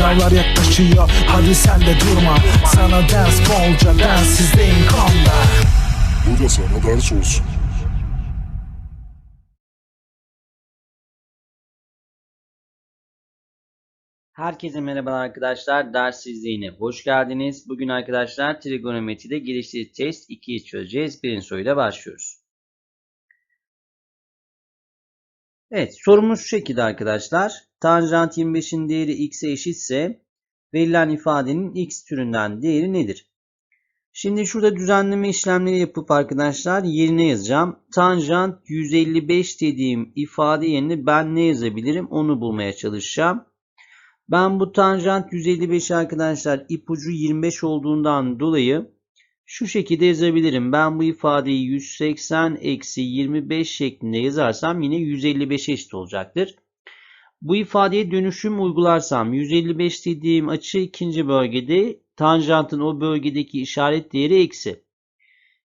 Sınavlar yaklaşıyor hadi sen de durma Sana ders bolca densizdeyim konda Bu da sana ders olsun. Herkese merhabalar arkadaşlar. Ders izleyine hoş geldiniz. Bugün arkadaşlar trigonometride geliştirici test 2'yi çözeceğiz. Birinci soruyla başlıyoruz. Evet sorumuz şu şekilde arkadaşlar. Tanjant 25'in değeri x'e eşitse verilen ifadenin x türünden değeri nedir? Şimdi şurada düzenleme işlemleri yapıp arkadaşlar yerine yazacağım. Tanjant 155 dediğim ifade yerine ben ne yazabilirim onu bulmaya çalışacağım. Ben bu tanjant 155 arkadaşlar ipucu 25 olduğundan dolayı şu şekilde yazabilirim. Ben bu ifadeyi 180 eksi 25 şeklinde yazarsam yine 155 eşit olacaktır. Bu ifadeye dönüşüm uygularsam 155 dediğim açı ikinci bölgede tanjantın o bölgedeki işaret değeri eksi.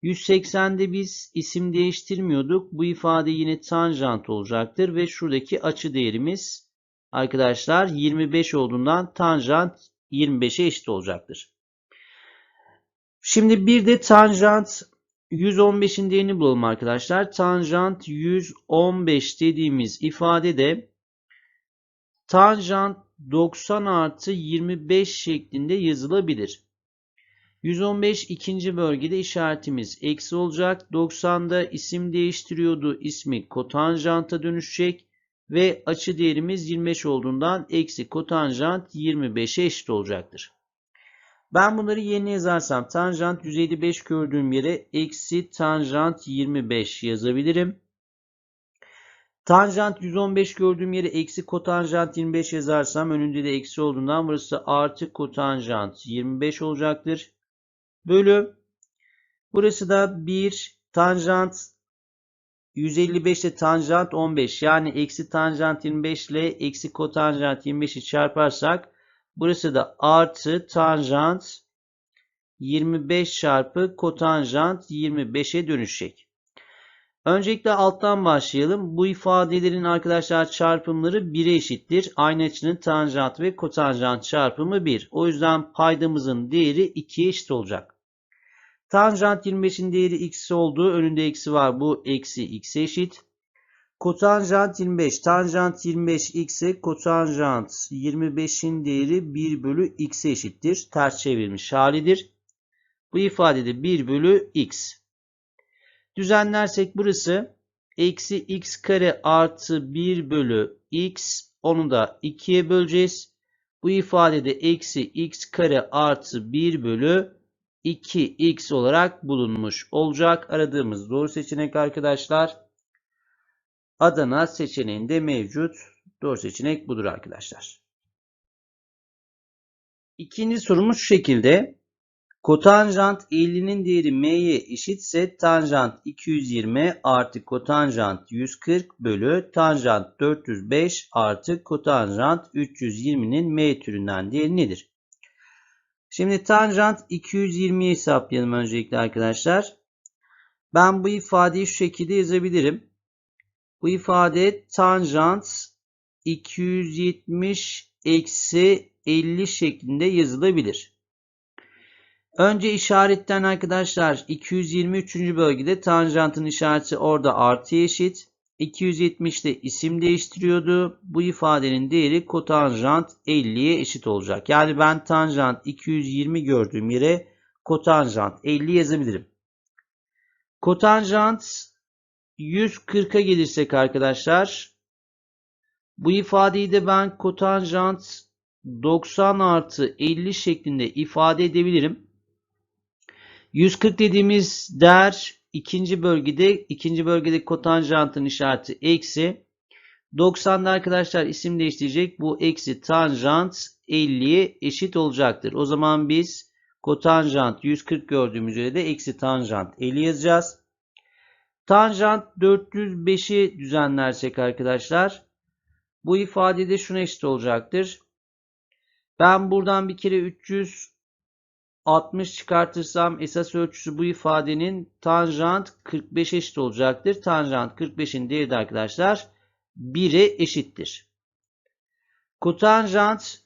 180'de biz isim değiştirmiyorduk. Bu ifade yine tanjant olacaktır ve şuradaki açı değerimiz arkadaşlar 25 olduğundan tanjant 25'e eşit olacaktır. Şimdi bir de tanjant 115'in değerini bulalım arkadaşlar. Tanjant 115 dediğimiz ifade de tanjant 90 artı 25 şeklinde yazılabilir. 115 ikinci bölgede işaretimiz eksi olacak. 90'da isim değiştiriyordu. ismi kotanjanta dönüşecek. Ve açı değerimiz 25 olduğundan eksi kotanjant 25'e eşit olacaktır. Ben bunları yerine yazarsam tanjant 155 gördüğüm yere eksi tanjant 25 yazabilirim. Tanjant 115 gördüğüm yere eksi kotanjant 25 yazarsam önünde de eksi olduğundan burası artı kotanjant 25 olacaktır. Bölü burası da 1 tanjant 155 ile tanjant 15 yani eksi tanjant 25 ile eksi kotanjant 25'i çarparsak burası da artı tanjant 25 çarpı kotanjant 25'e dönüşecek. Öncelikle alttan başlayalım. Bu ifadelerin arkadaşlar çarpımları 1'e eşittir. Aynı açının tanjant ve kotanjant çarpımı 1. O yüzden paydamızın değeri 2'ye eşit olacak. Tanjant 25'in değeri x olduğu önünde eksi var. Bu eksi x'e eşit. Kotanjant 25. Tanjant 25 x'e kotanjant 25'in değeri 1 bölü x'e eşittir. Ters çevirmiş halidir. Bu ifadede 1 bölü x. Düzenlersek burası eksi x kare artı 1 bölü x. Onu da 2'ye böleceğiz. Bu ifadede eksi x kare artı 1 bölü 2x olarak bulunmuş olacak. Aradığımız doğru seçenek arkadaşlar. Adana seçeneğinde mevcut. Doğru seçenek budur arkadaşlar. İkinci sorumuz şu şekilde. Kotanjant 50'nin değeri m'ye eşitse tanjant 220 artı kotanjant 140 bölü tanjant 405 artı kotanjant 320'nin m türünden değeri nedir? Şimdi tanjant 220'yi hesaplayalım öncelikle arkadaşlar. Ben bu ifadeyi şu şekilde yazabilirim. Bu ifade tanjant 270 eksi 50 şeklinde yazılabilir. Önce işaretten arkadaşlar 223. bölgede tanjantın işareti orada artı eşit. 270'te isim değiştiriyordu. Bu ifadenin değeri kotanjant 50'ye eşit olacak. Yani ben tanjant 220 gördüğüm yere kotanjant 50 yazabilirim. Kotanjant 140'a gelirsek arkadaşlar bu ifadeyi de ben kotanjant 90 artı 50 şeklinde ifade edebilirim. 140 dediğimiz değer ikinci bölgede ikinci bölgede kotanjantın işareti eksi. 90'da arkadaşlar isim değiştirecek. Bu eksi tanjant 50'ye eşit olacaktır. O zaman biz kotanjant 140 gördüğümüz yere de eksi tanjant 50 yazacağız. Tanjant 405'i düzenlersek arkadaşlar bu ifadede şuna eşit olacaktır. Ben buradan bir kere 300 60 çıkartırsam esas ölçüsü bu ifadenin tanjant 45 eşit olacaktır. Tanjant 45'in değeri de arkadaşlar 1'e eşittir. Kotanjant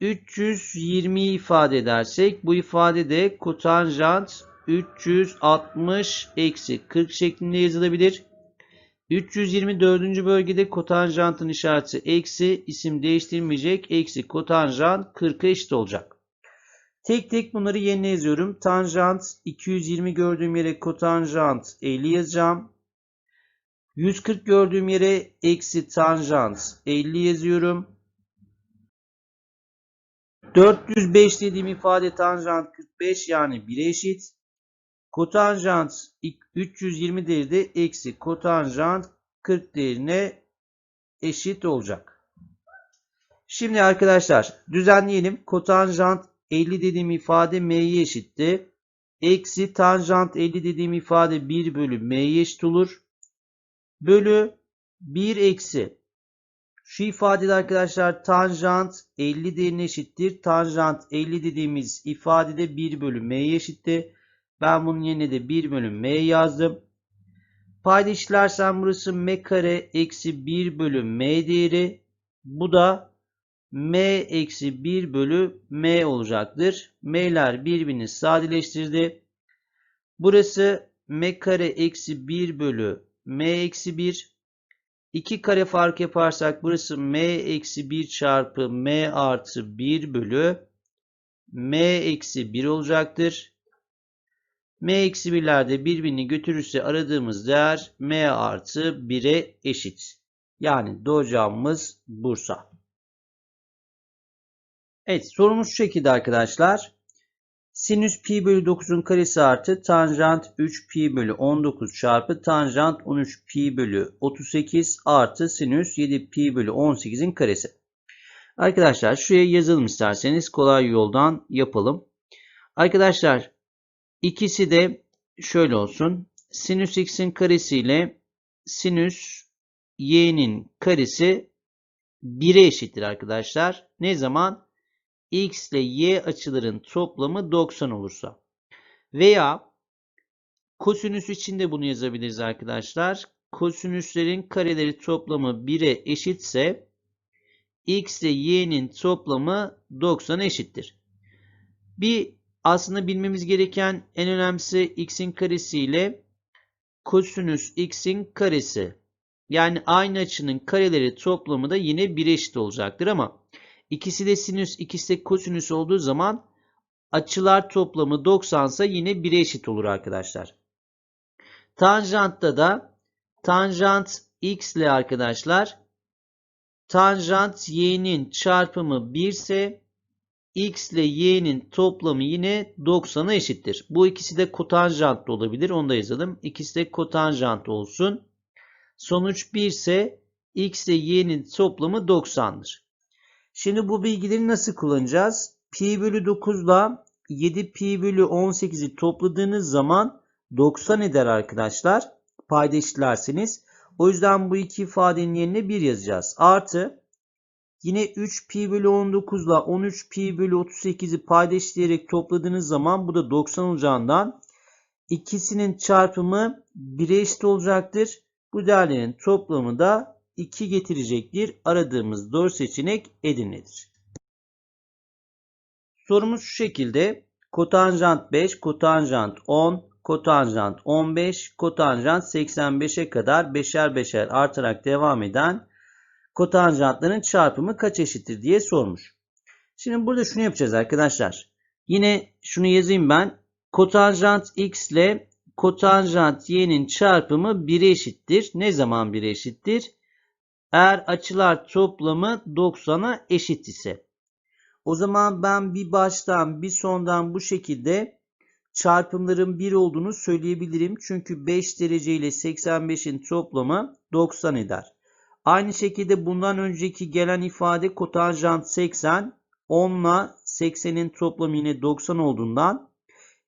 320 ifade edersek bu ifade de kotanjant 360 eksi 40 şeklinde yazılabilir. 324. bölgede kotanjantın işareti eksi isim değiştirmeyecek. Eksi kotanjant 40'a eşit olacak. Tek tek bunları yerine yazıyorum. Tanjant 220 gördüğüm yere kotanjant 50 yazacağım. 140 gördüğüm yere eksi tanjant 50 yazıyorum. 405 dediğim ifade tanjant 45 yani 1'e eşit. Kotanjant 320 değeri de eksi kotanjant 40 değerine eşit olacak. Şimdi arkadaşlar düzenleyelim. Kotanjant 50 dediğim ifade m'ye eşitti. Eksi tanjant 50 dediğim ifade 1 bölü m'ye eşit olur. Bölü 1 eksi. Şu ifadede arkadaşlar tanjant 50 değerine eşittir. Tanjant 50 dediğimiz ifadede 1 bölü m'ye eşitti. Ben bunun yerine de 1 bölü m yazdım. Payda işlersem burası m kare eksi 1 bölü m değeri. Bu da m eksi 1 bölü m olacaktır. m'ler birbirini sadeleştirdi. Burası m kare eksi 1 bölü m eksi 1. 2 kare fark yaparsak burası m eksi 1 çarpı m artı 1 bölü m eksi 1 olacaktır. m eksi 1'lerde birbirini götürürse aradığımız değer m artı 1'e eşit. Yani doğru cevabımız Bursa. Evet sorumuz şu şekilde arkadaşlar. Sinüs pi bölü 9'un karesi artı tanjant 3 pi bölü 19 çarpı tanjant 13 pi bölü 38 artı sinüs 7 pi bölü 18'in karesi. Arkadaşlar şuraya yazalım isterseniz kolay yoldan yapalım. Arkadaşlar ikisi de şöyle olsun. Sinüs x'in karesi ile sinüs y'nin karesi 1'e eşittir arkadaşlar. Ne zaman? X ile y açıların toplamı 90 olursa. Veya kosinüs için de bunu yazabiliriz arkadaşlar. Kosinüslerin kareleri toplamı 1'e eşitse x ile y'nin toplamı 90'a eşittir. Bir aslında bilmemiz gereken en önemlisi x'in karesi ile kosinüs x'in karesi. Yani aynı açının kareleri toplamı da yine 1'e eşit olacaktır ama İkisi de sinüs, ikisi de kosinüs olduğu zaman açılar toplamı 90 ise yine 1'e eşit olur arkadaşlar. Tanjantta da tanjant x ile arkadaşlar tanjant y'nin çarpımı 1 ise x ile y'nin toplamı yine 90'a eşittir. Bu ikisi de kotanjant da olabilir. Onu da yazalım. İkisi de kotanjant olsun. Sonuç 1 ise x ile y'nin toplamı 90'dır. Şimdi bu bilgileri nasıl kullanacağız? Pi bölü 9 ile 7 pi bölü 18'i topladığınız zaman 90 eder arkadaşlar. Payda. O yüzden bu iki ifadenin yerine 1 yazacağız. Artı yine 3 pi bölü 19 ile 13 pi bölü 38'i payda eşitleyerek topladığınız zaman bu da 90 olacağından ikisinin çarpımı 1'e eşit olacaktır. Bu değerlerin toplamı da 2 getirecektir. Aradığımız doğru seçenek Edirne'dir. Sorumuz şu şekilde. Kotanjant 5, kotanjant 10, kotanjant 15, kotanjant 85'e kadar beşer beşer artarak devam eden kotanjantların çarpımı kaç eşittir diye sormuş. Şimdi burada şunu yapacağız arkadaşlar. Yine şunu yazayım ben. Kotanjant x ile kotanjant y'nin çarpımı 1'e eşittir. Ne zaman 1'e eşittir? Eğer açılar toplamı 90'a eşit ise. O zaman ben bir baştan bir sondan bu şekilde çarpımların 1 olduğunu söyleyebilirim. Çünkü 5 derece ile 85'in toplamı 90 eder. Aynı şekilde bundan önceki gelen ifade kotanjant 80, 10 ile 80'in toplamı yine 90 olduğundan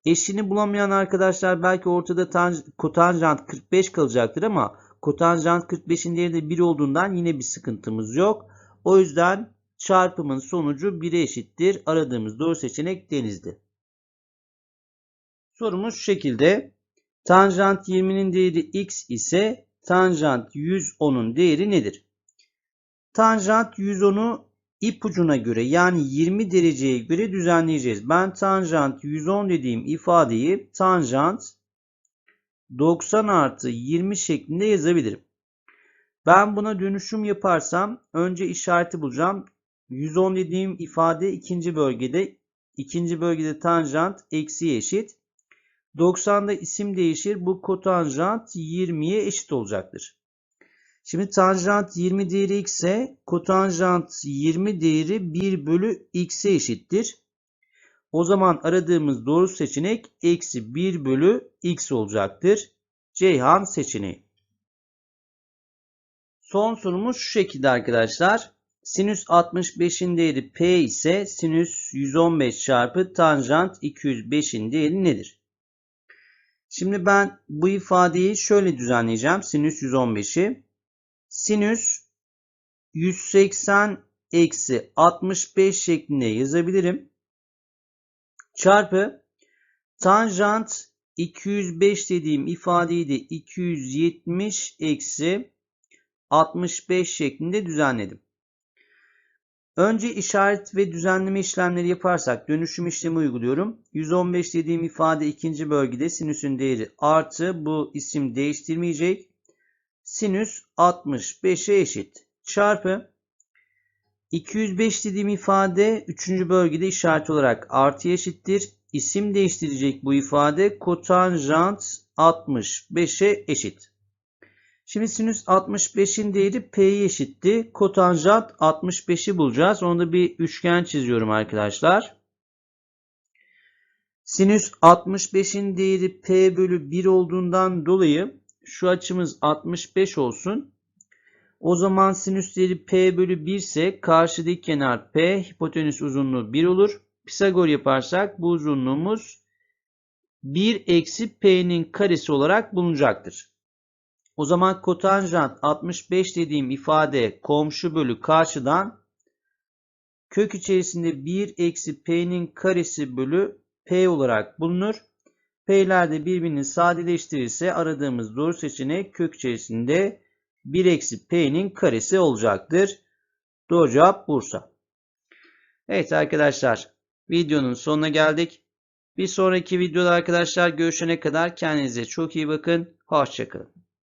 eşini bulamayan arkadaşlar belki ortada kotanjant 45 kalacaktır ama kotanjant 45'in değeri de 1 olduğundan yine bir sıkıntımız yok. O yüzden çarpımın sonucu 1'e eşittir. Aradığımız doğru seçenek denizdi. Sorumuz şu şekilde. Tanjant 20'nin değeri x ise tanjant 110'un değeri nedir? Tanjant 110'u ipucuna göre yani 20 dereceye göre düzenleyeceğiz. Ben tanjant 110 dediğim ifadeyi tanjant 90 artı 20 şeklinde yazabilirim. Ben buna dönüşüm yaparsam önce işareti bulacağım. 110 dediğim ifade ikinci bölgede. ikinci bölgede tanjant eksiye eşit. 90'da isim değişir. Bu kotanjant 20'ye eşit olacaktır. Şimdi tanjant 20 değeri x ise kotanjant 20 değeri 1 bölü x'e eşittir. O zaman aradığımız doğru seçenek eksi 1 bölü x olacaktır. Ceyhan seçeneği. Son sorumuz şu şekilde arkadaşlar. Sinüs 65'in değeri p ise sinüs 115 çarpı tanjant 205'in değeri nedir? Şimdi ben bu ifadeyi şöyle düzenleyeceğim. Sinüs 115'i. Sinüs 180 eksi 65 şeklinde yazabilirim. Çarpı tanjant 205 dediğim ifadeyi de 270 eksi 65 şeklinde düzenledim. Önce işaret ve düzenleme işlemleri yaparsak dönüşüm işlemi uyguluyorum. 115 dediğim ifade ikinci bölgede sinüsün değeri artı bu isim değiştirmeyecek. Sinüs 65'e eşit. Çarpı 205 dediğim ifade üçüncü bölgede işaret olarak artı eşittir. İsim değiştirecek bu ifade kotanjant 65'e eşit. Şimdi sinüs 65'in değeri P'ye eşitti. Kotanjant 65'i bulacağız. Onu da bir üçgen çiziyorum arkadaşlar. Sinüs 65'in değeri P bölü 1 olduğundan dolayı şu açımız 65 olsun. O zaman sinüs değeri P bölü 1 ise karşıdaki kenar P, hipotenüs uzunluğu 1 olur. Pisagor yaparsak bu uzunluğumuz 1 eksi P'nin karesi olarak bulunacaktır. O zaman kotanjant 65 dediğim ifade komşu bölü karşıdan kök içerisinde 1 eksi p'nin karesi bölü p olarak bulunur. P'ler de birbirini sadeleştirirse aradığımız doğru seçenek kök içerisinde 1 eksi p'nin karesi olacaktır. Doğru cevap Bursa. Evet arkadaşlar videonun sonuna geldik. Bir sonraki videoda arkadaşlar görüşene kadar kendinize çok iyi bakın. Hoşçakalın.